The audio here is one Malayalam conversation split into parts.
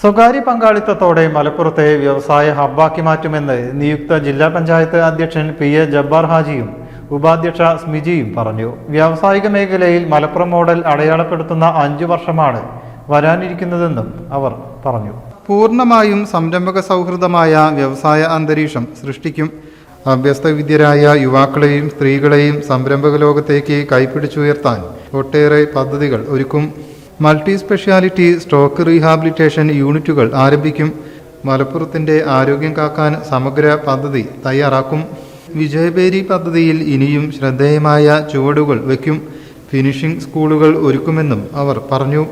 സ്വകാര്യ പങ്കാളിത്തത്തോടെ മലപ്പുറത്തെ വ്യവസായ ഹബ്ബാക്കി മാറ്റുമെന്ന് നിയുക്ത ജില്ലാ പഞ്ചായത്ത് അധ്യക്ഷൻ പി എ ജബ്ബാർ ഹാജിയും ഉപാധ്യക്ഷ സ്മിജിയും പറഞ്ഞു. വ്യാവസായിക മേഖലയിൽ മലപ്പുറം മോഡൽ അടയാളപ്പെടുത്തുന്ന അഞ്ചു വർഷമാണ് വരാനിരിക്കുന്നതെന്നും അവർ പറഞ്ഞു. പൂർണമായും സംരംഭക സൗഹൃദമായ വ്യവസായ അന്തരീക്ഷം സൃഷ്ടിക്കും. അഭ്യസ്തവിദ്യരായ യുവാക്കളെയും സ്ത്രീകളെയും സംരംഭക ലോകത്തേക്ക് കൈപിടിച്ചുയർത്താൻ ഒട്ടേറെ പദ്ധതികൾ ഒരുക്കും. മൾട്ടി സ്പെഷ്യാലിറ്റി സ്ട്രോക്ക് റീഹാബിലിറ്റേഷൻ യൂണിറ്റുകൾ ആരംഭിക്കും. മലപ്പുറത്തിന്റെ ആരോഗ്യം കാക്കാൻ സമഗ്ര പദ്ധതി തയ്യാറാക്കും. വിജയബേരി പദ്ധതിയിൽ ഇനിയും ശ്രദ്ധേയമായ ചുവടുകൾ വയ്ക്കും. ഫിനിഷിംഗ് സ്കൂളുകൾ ഒരുക്കുമെന്നും അവർ പറഞ്ഞു.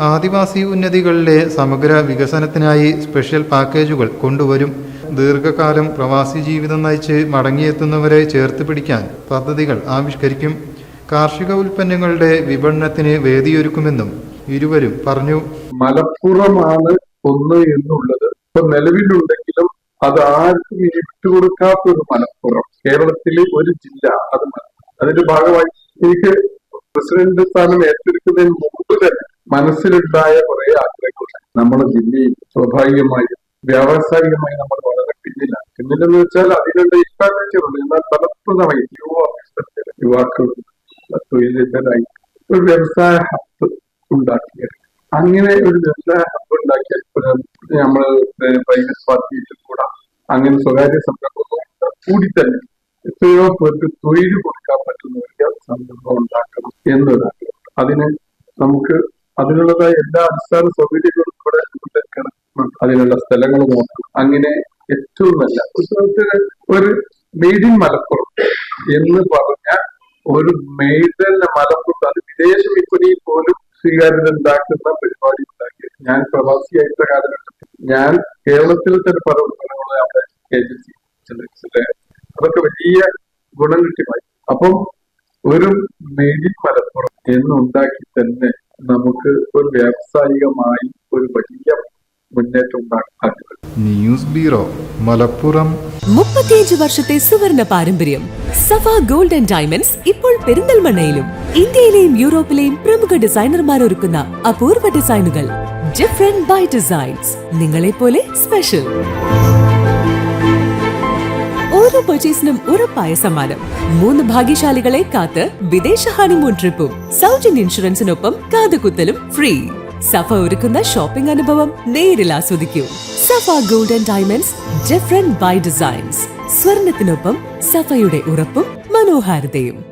ആദിവാസി ഉന്നതികളിലെ സമഗ്ര വികസനത്തിനായി സ്പെഷ്യൽ പാക്കേജുകൾ കൊണ്ടുവരും. ദീർഘകാലം പ്രവാസി ജീവിതം നയിച്ച് മടങ്ങിയെത്തുന്നവരെ ചേർത്ത് പിടിക്കാൻ പദ്ധതികൾ ആവിഷ്കരിക്കും. കാർഷിക ഉൽപ്പന്നങ്ങളുടെ വിപണനത്തിന് വേദിയൊരുക്കുമെന്നും ഇരുവരും പറഞ്ഞു. മലപ്പുറമാണ് ഒന്ന് എന്നുള്ളത്. ഇപ്പൊ നിലവിലുണ്ടെങ്കിലും അത് ആർക്കും ഇനി വിട്ടുകൊടുക്കാത്ത ഒരു മലപ്പുറം. കേരളത്തിലെ ഒരു ജില്ല അത്. അതിന്റെ ഭാഗമായി എനിക്ക് പ്രസിഡന്റ് സ്ഥാനം ഏറ്റെടുക്കുന്നതിന് മുമ്പ് തന്നെ മനസ്സിലുണ്ടായ കുറെ ആഗ്രഹങ്ങളുണ്ട്. നമ്മുടെ ജില്ലയിൽ സ്വാഭാവികമായും വ്യാവസായികമായി നമ്മൾ വളരെ പിന്നിലാണ്. പിന്നിലെന്ന് വെച്ചാൽ അതിനുള്ള ഇൻഫ്രാസ്ട്രക്ചറുണ്ട് എന്നാൽ പലപ്പോഴും യുവ യുവാക്കൾ തൊഴിലിതരായി ഒരു വ്യവസായ ഹബ് ഉണ്ടാക്കിയത് അങ്ങനെ ഒരു വ്യവസായ ഹബ് ഉണ്ടാക്കിയാൽ നമ്മൾ പ്രൈവറ്റ് പാർട്ടിയിൽ കൂടാ അങ്ങനെ സ്വകാര്യ സംരംഭങ്ങൾ കൂടി തന്നെ എത്രയോ പേർക്ക് തൊഴിൽ കൊടുക്കാൻ പറ്റുന്ന ഒരു സംരംഭം ഉണ്ടാക്കണം എന്നതാണ് അതിന് നമുക്ക് അതിനുള്ളതായ എല്ലാ അടിസ്ഥാന സൗകര്യങ്ങളും കൂടെ അതിനുള്ള സ്ഥലങ്ങൾ നോക്കണം അങ്ങനെ ഏറ്റവും നല്ല ഒരു മെയ്ഡ് ഇൻ മലപ്പുറം എന്ന് പറഞ്ഞ ഒരു മെയ്ഡ് മലപ്പുറത്ത് മലപ്പുറം അത് വിദേശ വിപണിയിൽ പോലും സ്വീകാര്യത ഉണ്ടാക്കുന്ന പരിപാടി ഉണ്ടാക്കി ഞാൻ പ്രവാസിയായിട്ടുള്ള കാലഘട്ടത്തിൽ. ഞാൻ കേരളത്തിൽ തന്നെ പല ഉൽപ്പന്നങ്ങളും അവിടെ ഏജൻസി അതൊക്കെ വലിയ ഗുണം കിട്ടിമായി അപ്പം ഒരു മെയ്ഡിൻ മലപ്പുറം എന്നുണ്ടാക്കി തന്നെ നമുക്ക് ഒരു വ്യാവസായികമായി ഒരു വലിയ ന്യൂസ് ബ്യൂറോ മലപ്പുറം. മുപ്പത്തിയഞ്ച് വർഷത്തെ സുവർണ പാരമ്പര്യം സഫ ഗോൾഡ് ആൻഡ് ഡയമണ്ട്സ് ഇപ്പോൾ പെരിന്തൽമണ്ണയിലും ഇന്ത്യയിലെയും യൂറോപ്പിലെയും പ്രമുഖ ഡിസൈനർമാർ ഒരുക്കുന്ന അപൂർവ ഡിസൈനുകൾ ഡിഫറെന്റ് ബൈ ഡിസൈൻസ് നിങ്ങളെ പോലെ സ്പെഷ്യൽ ഓരോ പർച്ചേസിനും ഉറപ്പായ സമ്മാനം. മൂന്ന് ഭാഗ്യശാലികളെ കാത്ത് വിദേശ ഹണിമൂൺ ട്രിപ്പും സൗജന്യ ഇൻഷുറൻസിനൊപ്പം കാതുകുത്തലും ഫ്രീ സഫ ഒരുക്കുന്ന ഷോപ്പിംഗ് അനുഭവം നേരിൽ ആസ്വദിക്കൂ. Safa golden diamonds different by designs സ്വർണത്തിനൊപ്പം സഫയുടെ ഉറപ്പും മനോഹാരിതയും.